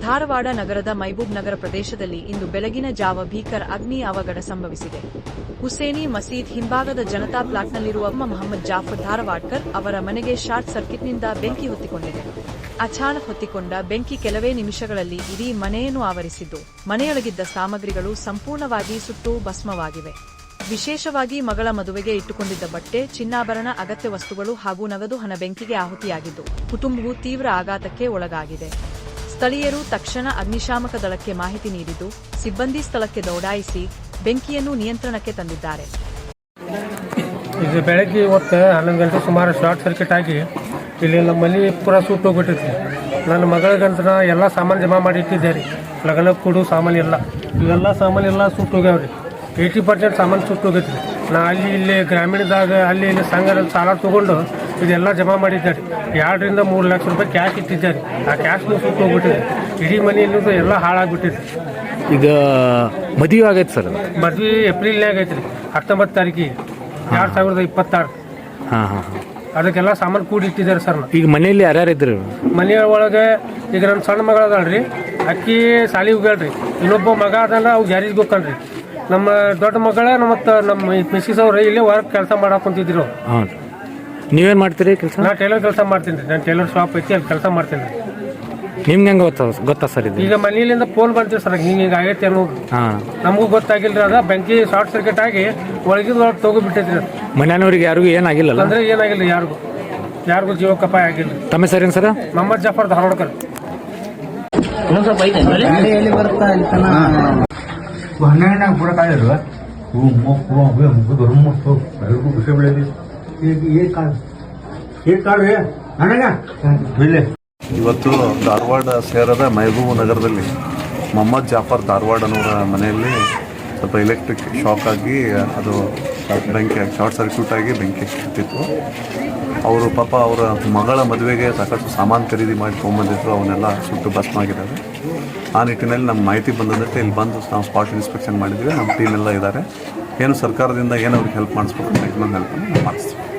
ಧಾರವಾಡ ನಗರದ ಮೈಬೂಬ್ ನಗರ ಪ್ರದೇಶದಲ್ಲಿ ಇಂದು ಬೆಳಗಿನ ಜಾವ ಭೀಕರ ಅಗ್ನಿ ಅವಘಡ ಸಂಭವಿಸಿದೆ. ಹುಸೇನಿ ಮಸೀದ್ ಹಿಂಭಾಗದ ಜನತಾ ಪ್ಲಾಟ್ನಲ್ಲಿರುವ ಮೊಹಮ್ಮದ್ ಜಾಫರ್ ಧಾರವಾಡ್ಕರ್ ಅವರ ಮನೆಗೆ ಶಾರ್ಟ್ ಸರ್ಕಿಟ್ನಿಂದ ಬೆಂಕಿ ಹೊತ್ತಿಕೊಂಡಿದೆ. ಅಚಾನಕ್ ಹೊತ್ತಿಕೊಂಡ ಬೆಂಕಿ ಕೆಲವೇ ನಿಮಿಷಗಳಲ್ಲಿ ಇಡೀ ಮನೆಯನ್ನು ಆವರಿಸಿದ್ದು, ಮನೆಯೊಳಗಿದ್ದ ಸಾಮಗ್ರಿಗಳು ಸಂಪೂರ್ಣವಾಗಿ ಸುಟ್ಟು ಭಸ್ಮವಾಗಿವೆ. ವಿಶೇಷವಾಗಿ ಮಗಳ ಮದುವೆಗೆ ಇಟ್ಟುಕೊಂಡಿದ್ದ ಬಟ್ಟೆ, ಚಿನ್ನಾಭರಣ, ಅಗತ್ಯ ವಸ್ತುಗಳು ಹಾಗೂ ನಗದು ಹಣ ಬೆಂಕಿಗೆ ಆಹುತಿಯಾಗಿದ್ದು, ಕುಟುಂಬವು ತೀವ್ರ ಆಘಾತಕ್ಕೆ ಒಳಗಾಗಿದೆ. ಸ್ಥಳೀಯರು ತಕ್ಷಣ ಅಗ್ನಿಶಾಮಕ ದಳಕ್ಕೆ ಮಾಹಿತಿ ನೀಡಿದ್ದು, ಸಿಬ್ಬಂದಿ ಸ್ಥಳಕ್ಕೆ ದೌಡಾಯಿಸಿ ಬೆಂಕಿಯನ್ನು ನಿಯಂತ್ರಣಕ್ಕೆ ತಂದಿದ್ದಾರೆ. ಇದು ಬೆಳಗ್ಗೆ ಇವತ್ತು ಹನ್ನೊಂದು ಗಂಟೆ ಸುಮಾರು ಶಾರ್ಟ್ ಸರ್ಕ್ಯೂಟ್ ಆಗಿ ಇಲ್ಲಿ ನಮ್ಮ ಮನೆ ಪೂರ ಸುಟ್ಟು ಹೋಗ್ಬಿಟ್ಟಿತ್ತು. ನನ್ನ ಮಗಳಿಗಂತ ಎಲ್ಲ ಸಾಮಾನು ಜಮಾ ಮಾಡಿ ಇಟ್ಟಿದ್ದೆ ರೀ ಲಗನ ಕೊಡು ಸಾಮಾನು ಎಲ್ಲ ಇವೆಲ್ಲ ಸಾಮಾನು ಎಲ್ಲ ಸುಟ್ಟು ಹೋಗ್ಯಾವ್ರಿ. ಏಯ್ಟಿ ಪರ್ಸೆಂಟ್ ಸಾಮಾನು ಸುಟ್ಟು ಹೋಗೈತಿ ನಾ ಅಲ್ಲಿ ಇಲ್ಲಿ ಗ್ರಾಮೀಣದಾಗ ಅಲ್ಲಿ ಇಲ್ಲಿ ಸಂಘದಲ್ಲಿ ಸಾಲ ತೊಗೊಂಡು ಇದೆಲ್ಲ ಜಮಾ ಮಾಡಿದ್ದೆ ರೀ ಎರಡರಿಂದ ಮೂರು ಲಕ್ಷ ರೂಪಾಯಿ ಕ್ಯಾಶ್ ಇಟ್ಟಿದ್ದೆ ರೀ ಆ ಕ್ಯಾಶ್ನು ಸುಟ್ಟು ಹೋಗ್ಬಿಟ್ಟಿದೆ. ಇಡೀ ಮನೆ ಅನ್ನೋದು ಎಲ್ಲ ಹಾಳಾಗ್ಬಿಟ್ಟಿದೆ. ಈಗ ಮದುವೆ ಆಗೈತೆ ಸರ್ ಮದ್ವೆ ಏಪ್ರಿಲ್ನಾಗ ರೀ ಹತ್ತೊಂಬತ್ತು ತಾರೀಕಿಗೆ. ಎರಡು ಸಾವಿರದ ಇಪ್ಪತ್ತಾರು. ಹಾಂ ಹಾಂ ಹಾಂ. ಅದಕ್ಕೆಲ್ಲ ಸಾಮಾನು ಕೂಡಿ ಇಟ್ಟಿದ್ದಾರೆ ಸರ್ ಈಗ ಮನೆಯಲ್ಲಿ ಯಾರ್ಯಾರು ಇದ್ರು? ಮನೆಯ ಒಳಗೆ ಈಗ ನನ್ನ ಸಣ್ಣ ಮಗಳದಾಳ್ರಿ. ಅಕ್ಕಿ ಸಾಲಿ ಹೋಗ್ಯಾಳ್ರಿ. ಇನ್ನೊಬ್ಬ ಮಗ ಅದಲ್ಲ ಅವು ಗ್ಯಾರೇಜ್ಗೆ ಹೋಗ್ಕಣ್ರಿ ನಮ್ಮ ದೊಡ್ಡ ಮಗಳ ಮತ್ತು ನಮ್ಮ ಮಿಸ್ಸಿಸ್ ಅವ್ರು ಇಲ್ಲಿ ವರ್ಕ್ ಕೆಲಸ ಮಾಡಕ್ ಕುಂತಿದ್ರು. ಹಾಂ. ನೀವೇನು ಮಾಡ್ತೀರಿ ಕೆಲಸ? ನಾ ಟೈಲರ್ ಕೆಲಸ ಮಾಡ್ತೀನಿ. ರೀ ನಾನು ಟೈಲರ್ ಶಾಪ್ ಐತಿ ಅಲ್ಲಿ ಕೆಲಸ ಮಾಡ್ತೀನಿ. ರೀ ನಿಮ್ಗೆ ಹೆಂಗೆ ಗೊತ್ತ ಗೊತ್ತಾ ಸರ್ ಇದು? ಈಗ ಮನೆಯಲ್ಲಿಂದ ಫೋನ್ ಬರ್ತೀವಿ ಸರ್ ಹಿಂಗೆ ಹಿಂಗೆ ಆಗೈತೆ ಅನ್ನೋದು. ಹಾಂ. ನಮಗೂ ಗೊತ್ತಾಗಿಲ್ಲ ಅದ ಬೆಂಕಿ ಶಾರ್ಟ್ ಸರ್ಕ್ಯೂಟ್ ಆಗಿ ಒಳಗಿದ ಒಳಗೆ ತಗೋಬಿಟ್ಟೈತ್ರಿ ರೀ ಮನೆಯವ್ರಿಗೆ ಯಾರಿಗೂ ಏನಾಗಿಲ್ಲಲ್ಲ ಅಂದ್ರೆ ಏನಾಗಿಲ್ಲ ಯಾರಿಗೂ. ಯಾರಿಗೂ ಜೀವಕ್ಕಪಾಯ ಆಗಿಲ್ಲ. ತಮ್ಮ ಏನು ಸರ್? ಮೊಹಮ್ಮದ್ ಜಾಫರ್ ಧಾರವಾಡಕರ್. ಬರ್ತಾ ಹನ್ನೆರಡನಾಗ ಪೂರ ಕಾಳಿರು ಹೂ ಮುಕ್ಕು ಹೂ ಮುಗಿದು ಮುಕ್ಕು ಎಲ್ಲರಿಗೂ ಖುಷಿ ಬೆಳೆದಿ ಏ ಕಾಳು ಏ ಕಾಳು ಇಲ್ಲೇ ಇವತ್ತು ಧಾರವಾಡ ಸೇರದ ಮೈಗೂ ನಗರದಲ್ಲಿ ಮೊಹಮ್ಮದ್ ಜಾಫರ್ ಧಾರವಾಡ ಅನ್ನೋರ ಮನೆಯಲ್ಲಿ ಸ್ವಲ್ಪ ಎಲೆಕ್ಟ್ರಿಕ್ ಶಾಕ್ ಆಗಿ ಅದು ಬೆಂಕಿ ಶಾರ್ಟ್ ಸರ್ಕ್ಯೂಟ್ ಆಗಿ ಬೆಂಕಿ ಹತ್ತಿತ್ತು ಅವರು ಪಾಪ ಅವರ ಮಗಳ ಮದುವೆಗೆ ಸಾಕಷ್ಟು ಸಾಮಾನು ಖರೀದಿ ಮಾಡಿ ತೊಗೊಂಬಂದಿದ್ರು ಅವನ್ನೆಲ್ಲ ಸುಟ್ಟು ಭಸ್ಮ ಆಗಿದ್ದಾವೆ ಆ ನಿಟ್ಟಿನಲ್ಲಿ ನಮ್ಮ ಮಾಹಿತಿ ಬಂದಂತೆ ಇಲ್ಲಿ ಬಂದು ನಾವು ಸ್ಪಾಟ್ ಇನ್ಸ್ಪೆಕ್ಷನ್ ಮಾಡಿದ್ವಿ ನಮ್ಮ ಟೀಮ್ ಎಲ್ಲ ಇದ್ದಾರೆ. ಏನು ಸರ್ಕಾರದಿಂದ ಏನು ಅವ್ರಿಗೆ ಹೆಲ್ಪ್ ಮಾಡಿಸ್ಬೇಕು ಅಂತ ಮಾಡಿಸ್ತೀವಿ.